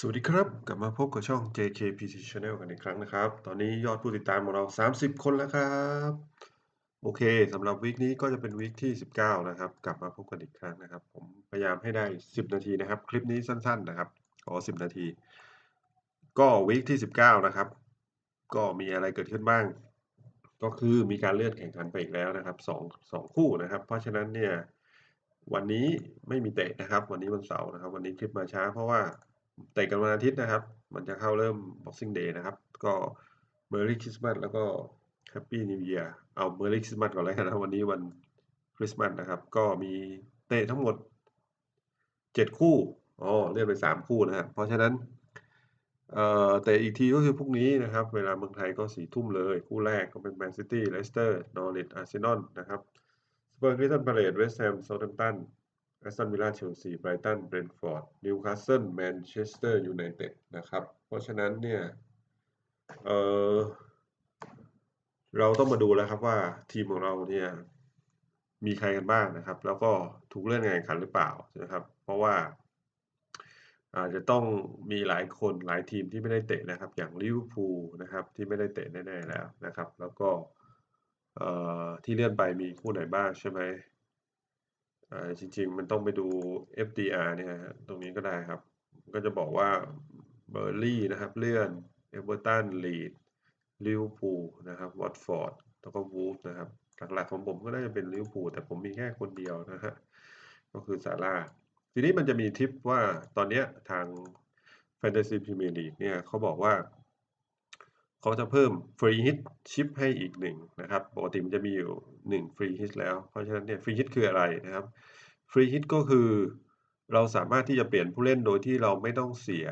สวัสดีครับ กลับมาพบกับช่อง JKPT Channel กันอีกครั้งนะครับ ตอนนี้ยอดผู้ติดตามของเรา 30 คนแล้วครับ โอเคสำหรับวีคนี้ก็จะเป็นวีคที่ 19 นะครับ กลับมาพบกันอีกครั้งนะครับ ผมพยายามให้ได้ 10 นาทีนะครับ คลิปนี้สั้น ๆ นะครับขอ10 นาที ก็วีคที่ 19 นะครับ ก็มีอะไรเกิดขึ้นบ้าง ก็คือมีการเลื่อนแข่งขันไปอีกแล้วนะครับสองสองคู่นะครับ เพราะฉะนั้นเนี่ยวันนี้ไม่มีเตะนะครับ วันนี้วันเสาร์นะครับ วันนี้คลิปมาช้าเพราะว่า เตะกันวันอาทิตย์นะครับ มันจะเข้าเริ่ม Boxing Day นะครับ ก็ Merry Christmas แล้วก็ Happy New Year เอา Merry Christmas ก่อนแล้วกันนะวันนี้วันคริสต์มาสนะครับ ก็มีเตะทั้งหมด 7 คู่อ๋อเลื่อนไป 3 คู่นะครับเพราะฉะนั้นเอ่อเตะอีกทีก็คือพรุ่งนี้นะครับ เวลาเมืองไทยก็4ทุ่มเลย คู่แรกก็เป็น Man City Leicester Norwich Arsenal นะครับ Spurs Crystal Palace West Ham Southampton แอสตันวิลล่าเชลซีไบรตันเบรนท์ฟอร์ดนิวคาสเซิลแมนเชสเตอร์ยูไนเต็ดนะครับ เพราะฉะนั้นเนี่ยเออเราต้องมาดูแล้วครับว่าทีมของเราเนี่ยมีใครกันบ้างนะครับ แล้วก็ถูกเลื่อนงานแข่งขันหรือเปล่านะครับ เพราะว่าอาจจะต้องมีหลายคนหลายทีมที่ไม่ได้เตะนะครับ อย่างลิเวอร์พูลนะครับที่ไม่ได้เตะแน่ๆแล้วนะครับ แล้วก็ที่เลื่อนไปมีคู่ไหนบ้างใช่ไหม จริงๆ มันต้องไปดู FDR เนี่ยฮะตรงนี้ก็ได้ครับ ก็จะบอกว่าเบอร์ลี่นะครับ เลื่อนเอเวอร์ตันลีดลิเวอร์พูลนะครับวอตฟอร์ดแล้วก็วูฟนะครับหลักๆของผมก็น่าจะเป็นลิเวอร์พูลแต่ผมมีแค่คนเดียวนะฮะก็คือซาร่าทีนี้มันจะมีทิปว่าตอนเนี้ยทาง Fantasy Premier League เนี่ยเขาบอกว่า เขาจะเพิ่มฟรีฮิตชิปให้อีกหนึ่งนะครับ ปกติมันจะมีอยู่หนึ่งฟรีฮิตแล้ว เพราะฉะนั้นเนี่ยฟรีฮิตคืออะไรนะครับ ฟรีฮิตก็คือเราสามารถที่จะเปลี่ยนผู้เล่นโดยที่เราไม่ต้องเสีย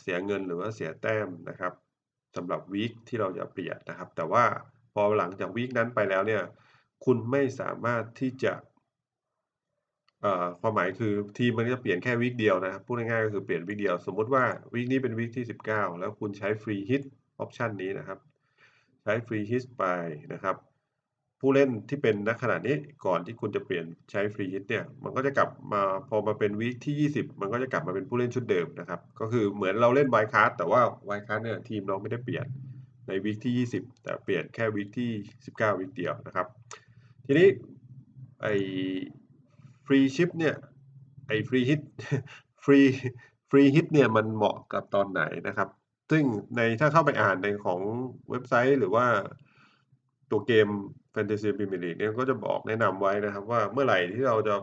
เสียเงินหรือว่าเสียแต้มนะครับสำหรับวีคที่เราจะเปลี่ยนนะครับ แต่ว่าพอหลังจากวีคนั้นไปแล้วเนี่ย คุณไม่สามารถที่จะความหมายคือทีมมันจะเปลี่ยนแค่วีคเดียวนะครับพูดง่ายๆก็คือเปลี่ยนวีคเดียว สมมติว่าวีคนี้เป็นวีคที่ 19 แล้วคุณใช้ฟรีฮิต ออปชันนี้นะครับ ใช้ฟรีฮิตไปนะครับ ผู้เล่นที่เป็นณขณะนี้ก่อนที่คุณจะเปลี่ยนใช้ฟรีฮิตเนี่ย มันก็จะกลับมาพอมาเป็นวีคที่ 20 มันก็จะกลับมาเป็นผู้เล่นชุดเดิมนะครับ ก็คือเหมือนเราเล่นไวคาร์ดแต่ว่าไวคาร์ดเนี่ยทีมเราไม่ได้เปลี่ยนในวีคที่ 20 แต่เปลี่ยนแค่วีคที่ 19วีคเดียวนะครับ ทีนี้ไอฟรีชิปเนี่ยไอฟรีฮิตฟรีฟรีฮิตเนี่ยมันเหมาะกับตอนไหนนะครับ ซึ่งในถ้าเข้าไปอ่านในของเว็บไซต์หรือว่าตัวเกม Fantasy Premier League เนี่ยก็จะบอกแนะนำไว้นะครับว่าเมื่อไหร่ที่เราจะ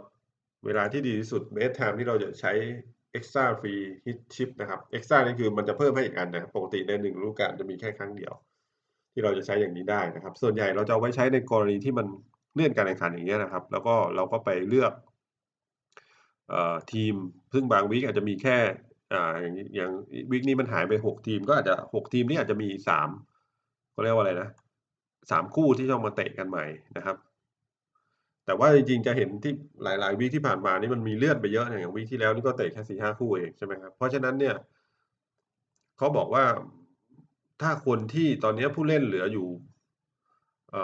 เวลาที่ดีที่สุด best time ที่เราจะใช้ extra free hit chip นะครับ extra นี่คือมันจะเพิ่มให้อีกอันนะครับปกติในหนึ่งฤดูกาลจะมีแค่ครั้งเดียว ที่เราจะใช้อย่างนี้ได้นะครับ ส่วนใหญ่เราจะเอาไว้ใช้ในกรณีที่มันเลื่อนการแข่งขันอย่างเงี้ยนะครับ แล้วก็เราก็ไปเลือกออทีม ซึ่งบางวีคอาจจะมีแค่ อ่าอย่างอย่างวีคนี้มันหายไปหกทีม ก็อาจจะหกทีมนี่อาจจะมีสามเขาเรียกว่าอะไรนะสามคู่ที่ต้องมาเตะกันใหม่นะครับ แต่ว่าจริงๆจะเห็นที่หลาย ๆวีคที่ผ่านมานี่มันมีเลื่อนไปเยอะอย่างวีคที่แล้วนี่ก็เตะแค่สี่ห้าคู่เองใช่ไหมครับเพราะฉะนั้นเนี่ยเขาบอกว่าถ้าคนที่ตอนนี้ผู้เล่นเหลืออยู่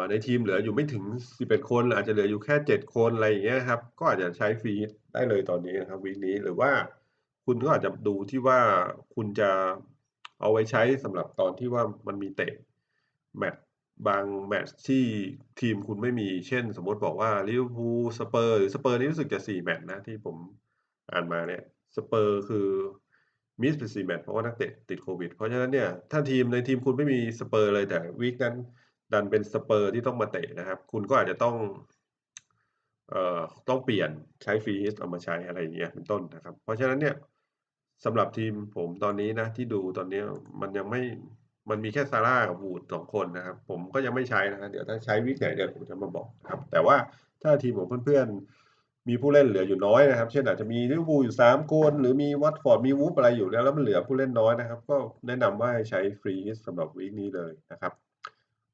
ในทีมเหลืออยู่ไม่ถึงสิบเอ็ดคน อาจจะเหลืออยู่แค่เจ็ดคนอะไรอย่างเงี้ยครับ ก็อาจจะใช้ฟรีได้เลยตอนนี้นะครับวีคนี้หรือว่า คุณก็อาจจะดูที่ว่าคุณจะเอาไว้ใช้สำหรับตอนที่ว่ามันมีเตะแมตช์บางแมตช์ที่ทีมคุณไม่มีเช่น สมมติบอกว่าลิเวอร์พูลสเปอร์หรือสเปอร์นี่รู้สึกจะสี่แมตช์นะที่ผมอ่านมาเนี่ยสเปอร์คือมิสไปสี่แมตช์เพราะว่านักเตะติดโควิด เพราะฉะนั้นเนี่ยถ้าทีมในทีมคุณไม่มีสเปอร์เลยแต่วีคนั้นดันเป็นสเปอร์ที่ต้องมาเตะนะครับ คุณก็อาจจะต้องเอ่อต้องเปลี่ยนใช้ฟรีฮิตเอามาใช้อะไรอย่างเงี้ยเป็นต้นนะครับ เพราะฉะนั้นเนี่ย สำหรับทีมผมตอนนี้นะ ที่ดูตอนนี้มันยังไม่มันมีแค่ซาร่ากับวูดสองคนนะครับ ผมก็ยังไม่ใช้นะครับเดี๋ยวถ้าใช้วิกไหนเดี๋ยวผมจะมาบอกครับ แต่ว่าถ้าทีมของเพื่อนๆ มีผู้เล่นเหลืออยู่น้อยนะครับ เช่นอาจจะมีลิเวอร์พูลอยู่สามคนหรือมีวัตฟอร์ดมีวูฟอะไรอยู่แล้วแล้วมันเหลือผู้เล่นน้อยนะครับ ก็แนะนำว่าให้ใช้ฟรีฮิตสำหรับวีคนี้เลยนะครับ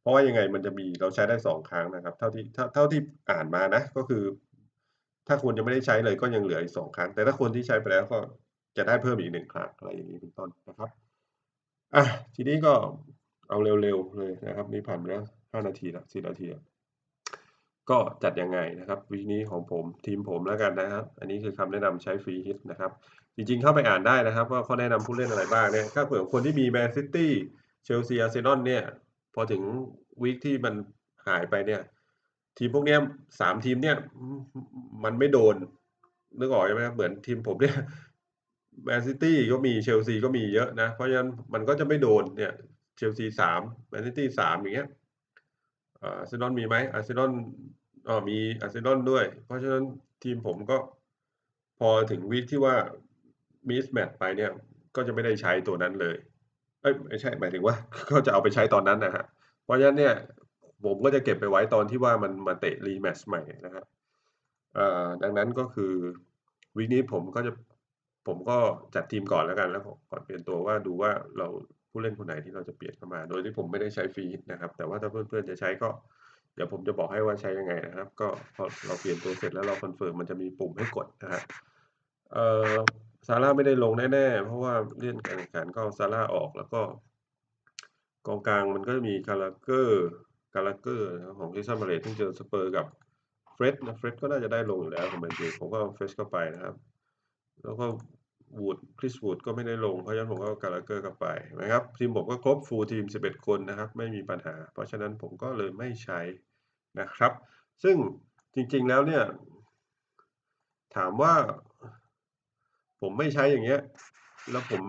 เพราะว่ายังไงมันจะมีเราใช้ได้สองครั้งนะครับ เท่าที่เท่าที่อ่านมานะก็คือ ถ้าคุณจะไม่ได้ใช้เลยก็ยังเหลืออีกสองครั้ง แต่ถ้าคนที่ใช้ไปแล้วก็ จะได้เพิ่มอีกหนึ่งครั้งอะไรอย่างนี้เป็นต้นนะครับอะทีนี้ก็เอาเร็วๆเลยนะครับนี่ผ่านไปแล้วห้านาทีละสี่นาทีละก็จัดยังไงนะครับวีคนี้ของผมทีมผมแล้วกันนะครับ อันนี้คือคำแนะนำใช้ฟรีฮิตนะครับ จริงๆเข้าไปอ่านได้นะครับ ว่าเขาแนะนำผู้เล่นอะไรบ้างเนี่ยถ้าเผื่อคนที่มีแมนซิตี้เชลซีอาร์เซนอลเนี่ย พอถึงวีกที่มันหายไปเนี่ย ทีมพวกเนี้ย3ทีมเนี่ยมมันไม่โดนนึกออกใช่ไหมครับ?เหมือนทีมผมเนี่ย แมนซิตี้ก็มีเชลซีก็มีเยอะนะ เพราะฉะนั้นมันก็จะไม่โดนเนี่ยเชลซี3แมนซิตี้3อย่างเงี้ยอาร์เซนอลมีไหม?อาร์เซนอลอ้อมีอาร์เซนอลด้วย เพราะฉะนั้นทีมผมก็พอถึงวีกที่ว่า mismatch ไปเนี่ย ก็จะไม่ได้ใช้ตัวนั้นเลย เอ๊ยไม่ใช่หมายถึงว่า ก็จะเอาไปใช้ตอนนั้นนะครับเพราะฉะนั้นเนี่ยผมก็จะเก็บไปไว้ตอนที่ว่ามันมาเตะ rematch ใหม่นะครับดังนั้นก็คือวีกนี้ผมก็จะ ผมก็จัดทีมก่อนแล้วกันแล้วก่อนเปลี่ยนตัวว่าดูว่าเราผู้เล่นคนไหนที่เราจะเปลี่ยนเข้ามา โดยที่ผมไม่ได้ใช้ฟรีนะครับ แต่ว่าถ้าเพื่อนๆจะใช้ก็เดี๋ยวผมจะบอกให้ว่าใช้ยังไงนะครับ ก็พอเราเปลี่ยนตัวเสร็จแล้วเราคอนเฟิร์มมันจะมีปุ่มให้กดนะครับเอ่อซาร่าไม่ได้ลงแน่ๆ เพราะว่าเล่นการแข่งขันก็ซาร่าออกแล้วก็ กองกลางมันก็จะมี Gallagher Gallagher นะครับของ Crystal Palace ซึ่งเจอ Spurs กับ Fred นะ Fred ก็น่าจะได้ลงอยู่แล้วของแมนยูผมก็เอา Fred เข้าไปนะครับ แล้วก็ Wood Chris Wood ก็ไม่ได้ลง เพราะฉะนั้นผมก็เอา Gallagher เข้าไปนะครับทีมผมก็ครบ full ทีม 11 คนนะครับ ไม่มีปัญหา เพราะฉะนั้นผมก็เลยไม่ใช้นะครับ ซึ่งจริงๆแล้วเนี่ย ถามว่า ผมไม่ใช้อย่างเงี้ย แล้วผม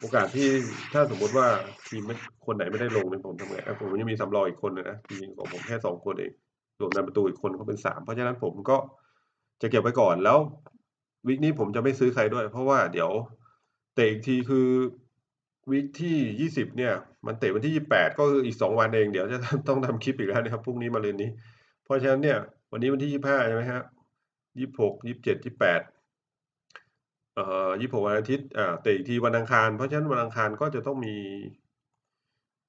โอกาสที่ถ้าสมมุติว่าทีมคนไหนไม่ได้ลงเนี่ยผมทำไง?ผมยังมีสำรองอีกคนหนึ่งนะจริงของผมแค่2คนเองรวมดันประตูอีกคนก็เป็น3เพราะฉะนั้นผมก็จะเก็บไว้ก่อนแล้ว วีกนี้ผมจะไม่ซื้อใครด้วย เพราะว่าเดี๋ยวเตะอีกทีคือวีกที่ 20 เนี่ย มันเตะวันที่ 28 ก็คืออีก 2 วันเองเดี๋ยวจะต้องทำคลิปอีกแล้วนะครับพรุ่งนี้มะรืนนี้ เพราะฉะนั้นเนี่ย วันนี้วันที่ 25 ใช่ไหมครับ?26 27 28เอ่อ26 วันอาทิตย์อ่าเตะอีกทีวันอังคาร เพราะฉะนั้นวันอังคารก็จะต้องมี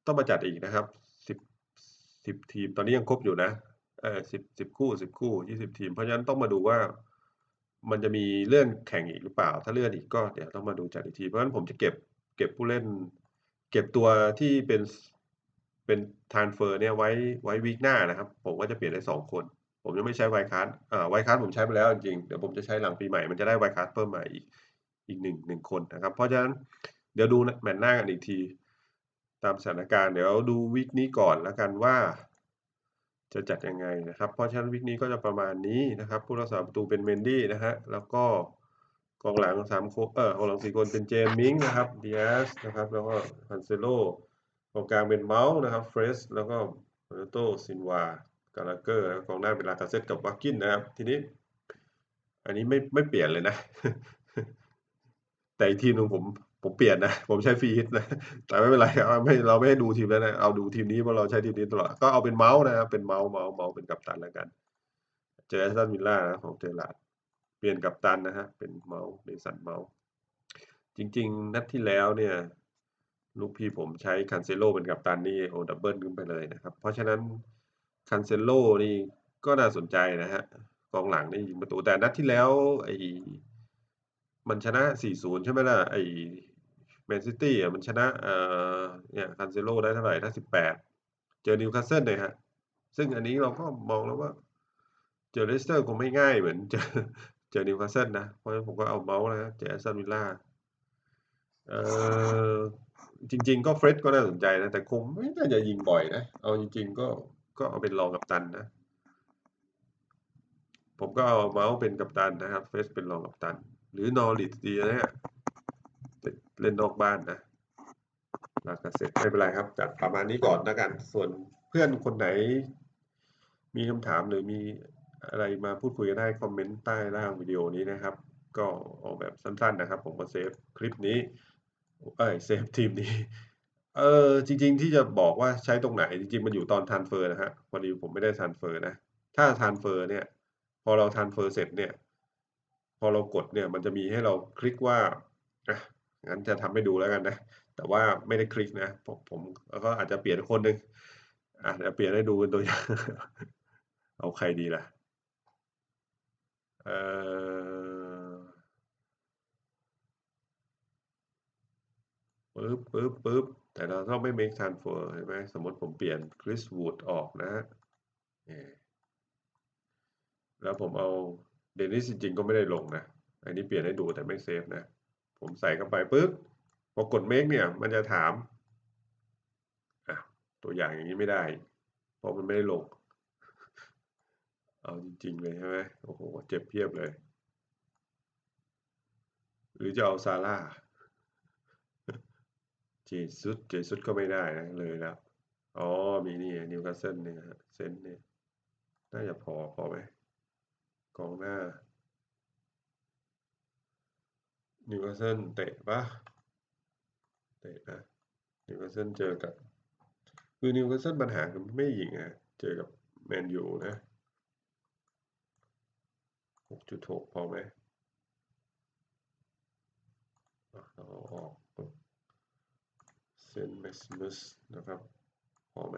ต้องมาจัดอีกนะครับ 10 10 ทีมตอนนี้ยังครบอยู่นะเออ10 10 คู่ 10 คู่ 20 ทีม เพราะฉะนั้นต้องมาดูว่า มันจะมีเลื่อนแข่งอีกหรือเปล่า?ถ้าเลื่อนอีกก็เดี๋ยวต้องมาดูจัดอีกที เพราะฉะนั้นผมจะเก็บเก็บผู้เล่น เก็บตัวที่เป็นเป็นทรานเฟอร์เนี่ยไว้ไว้วีกหน้านะครับ ผมก็จะเปลี่ยนได้2คน ผมยังไม่ใช้ Wild Card อ่า Wild Card ผมใช้ไปแล้วจริงเดี๋ยวผมจะใช้หลังปีใหม่มันจะได้ Wild Card เพิ่มมาอีกอีก1 1คนนะครับ เพราะฉะนั้นเดี๋ยวดูแมตช์หน้ากันอีกที ตามสถานการณ์เดี๋ยวดูวีกนี้ก่อนแล้วกันว่า จะจัดยังไงนะครับ เพราะฉะนั้นวีกนี้ก็จะประมาณนี้นะครับผู้รักษาประตูเป็น Mendy นะครับแล้วก็กองหลัง3คนเออกองหลัง4คนเป็น James Mings นะครับ Diaz นะครับแล้วก็ Cancelo กองกลางเป็น Mount นะครับ Fresh แล้วก็ Bernardo Silva Gallagher แล้วกองหน้าเป็น Lacazette กับ Watkins นะครับ ทีนี้ อันนี้ไม่ไม่เปลี่ยนเลยนะ แต่อีกทีนึงผม ผมเปลี่ยนนะ ผมใช้ฟรีฮิตนะ แต่ไม่เป็นไรครับไม่เราไม่ให้ดูทีมนั้นนะ เอาดูทีมนี้เพราะเราใช้ทีมนี้ตลอด ก็เอาเป็น Mount นะครับ เป็น Mount Mount Mount เป็นกัปตันแล้วกัน เจอ Aston Villa นะของ Gerrard เปลี่ยนกัปตันนะครับเป็น Mount Mason Mount จริงๆ นัดที่แล้วเนี่ย ลูกพี่ผมใช้ Cancelo เป็นกัปตันนี่โอ้ดับเบิลขึ้นไปเลยนะครับ เพราะฉะนั้น Cancelo นี่ก็น่าสนใจนะครับกองหลังนี่ยิงประตู แต่นัดที่แล้วไอ้มันชนะ 4-0 ใช่ไหมล่ะ?ไอ้ แมนซิตี้อะมันชนะเอ่อเนี่ย Cancelo ได้เท่าไรนะ18เจอ Newcastle เนี่ยครับซึ่งอันนี้เราก็มองแล้วว่า เจอ Leicester คงไม่ง่ายเหมือนเจอเจอ Newcastle นะ เพราะฉะนั้นผมก็เอา Mount นะเจอ Aston Villa เอ่อจริง ๆ ก็ Fred ก็น่าสนใจนะ แต่คงไม่น่าจะยิงบ่อยนะ เอาจริง ๆ ก็ก็เอาเป็นรองกัปตันนะ ผมก็เอา Mount เป็นกัปตันนะครับ Fred เป็นรองกัปตัน หรือ Norwich ดีนะเนี่ยเล่น เล่นนอกบ้านนะ Lacazette ไม่เป็นไรครับจัดประมาณนี้ก่อนแล้วกัน ส่วนเพื่อนคนไหน มีคำถามหรือมีอะไรมาพูดคุยกันได้คอมเมนต์ใต้ล่างวิดีโอนี้นะครับ ก็เอาแบบสั้นๆนะครับ ผมก็เซฟคลิปนี้ เอ๊ยเซฟทีมนี้ เออจริง ๆ ที่จะบอกว่าใช้ตรงไหน จริง ๆ มันอยู่ตอนทรานเฟอร์นะครับพอดีผมไม่ได้ทรานเฟอร์นะ ถ้าทรานเฟอร์เนี่ย พอเราทรานเฟอร์เสร็จเนี่ย พอเรากดเนี่ยมันจะมีให้เราคลิกว่าอะ งั้นจะทำให้ดูแล้วกันนะ แต่ว่าไม่ได้คลิกนะ ผมผมก็อาจจะเปลี่ยนคนหนึ่งอะเดี๋ยวเปลี่ยนให้ดูเป็นตัวอย่างเอาใครดีล่ะ?เอ่อปึ๊บปึ๊บปึ๊บแต่เราต้องไม่ make transfer เห็นไหม?สมมติผมเปลี่ยน Chris Wood ออกนะครับนี่แล้วผมเอา Dennis จริงๆก็ไม่ได้ลงนะ อันนี้เปลี่ยนให้ดูแต่ไม่เซฟนะ ผมใส่เข้าไปปึ๊บพอกด make เนี่ยมันจะถามตัวอย่างอย่างนี้ไม่ได้ เพราะมันไม่ได้ลง เอาจริง ๆ เลยใช่ไหมโอ้โห เจ็บเพียบเลย หรือจะเอาซาร่าเจสุดเจสุดก็ไม่ได้นะเลยแล้ว อ๋อ มีนี่นิวคาสเซิลเนี่ยเซนเนี่ย น่าจะพอพอไหมกองหน้า นิวคาสเซิลเตะปะเตะนะนิวคาสเซิลเจอกับ คือนิวคาสเซิลปัญหาคือไม่ยิงอะเจอกับแมนยูนะหกจุดหกพอไหมเอาออกเซนแม็กซิมัสนะครับ พอไหม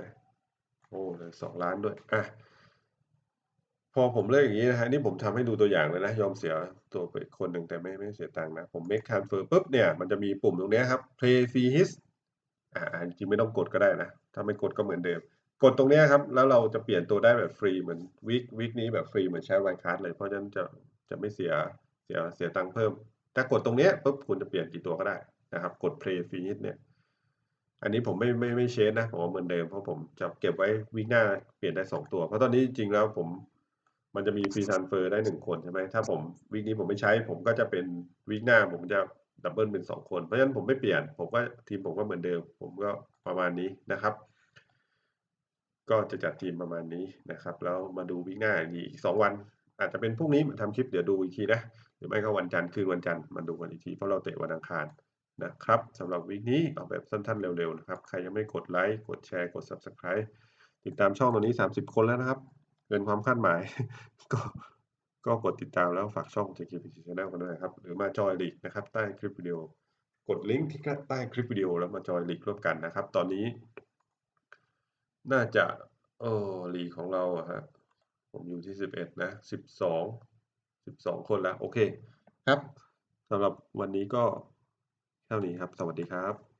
โอ้เลยสองล้านด้วย อะ พอผมเลือกอย่างนี้นะฮะ นี่ผมทำให้ดูตัวอย่างเลยนะ ยอมเสียตัวไปคนหนึ่งแต่ไม่ไม่เสียตังค์นะ ผม make transfer ปุ๊บเนี่ย มันจะมีปุ่มตรงนี้ครับ play free hit อ่าจริงไม่ต้องกดก็ได้นะ ถ้าไม่กดก็เหมือนเดิม กดตรงนี้ครับ แล้วเราจะเปลี่ยนตัวได้แบบฟรีเหมือนวีควีคนี้แบบฟรีเหมือนใช้วันคาร์ดเลย เพราะฉะนั้นจะจะไม่เสียเสียเสียตังค์เพิ่ม ถ้ากดตรงนี้ปุ๊บคุณจะเปลี่ยนกี่ตัวก็ได้นะครับ กด play free hit เนี่ย อันนี้ผมไม่ไม่ไม่เชนนะ ผมว่าเหมือนเดิมเพราะผมจะเก็บไว้วีคหน้าเปลี่ยนได้สองตัว เพราะตอนนี้จริงแล้วผม มันจะมีฟรีทันเฟอร์ได้หนึ่งคนใช่ไหมถ้าผมวีคนี้ผมไม่ใช้ ผมก็จะเป็นวีคหน้าผมจะดับเบิลเป็นสองคน เพราะฉะนั้นผมไม่เปลี่ยน ผมก็ทีมผมก็เหมือนเดิม ผมก็ประมาณนี้นะครับ ก็จะจัดทีมประมาณนี้นะครับ แล้วมาดูวีคหน้าอีกสองวัน อาจจะเป็นพรุ่งนี้มาทำคลิปเดี๋ยวดูอีกทีนะหรือไม่ก็วันจันทร์คืนวันจันทร์มาดูกันอีกทีเพราะเราเตะวันอังคารนะครับสำหรับวีคนี้เอาแบบสั้นๆเร็วๆนะครับ ใครยังไม่กดไลค์กดแชร์กด Subscribe ติดตามช่องตอนนี้ 30 คนแล้วนะครับ เกินความคาดหมาย ก็ก็กดติดตามแล้วฝากช่อง JKPC Channel กันด้วยครับ หรือมาจอยลีกนะครับ ใต้คลิปวิดีโอกดลิงก์ที่ใต้คลิปวิดีโอแล้วมาจอยลีกร่วมกันนะครับ ตอนนี้ น่าจะเออลีของเราอะฮะผมอยู่ที่ 11 นะ 12 12 คนแล้ว โอเคครับสำหรับวันนี้ก็เท่านี้ครับ สวัสดีครับ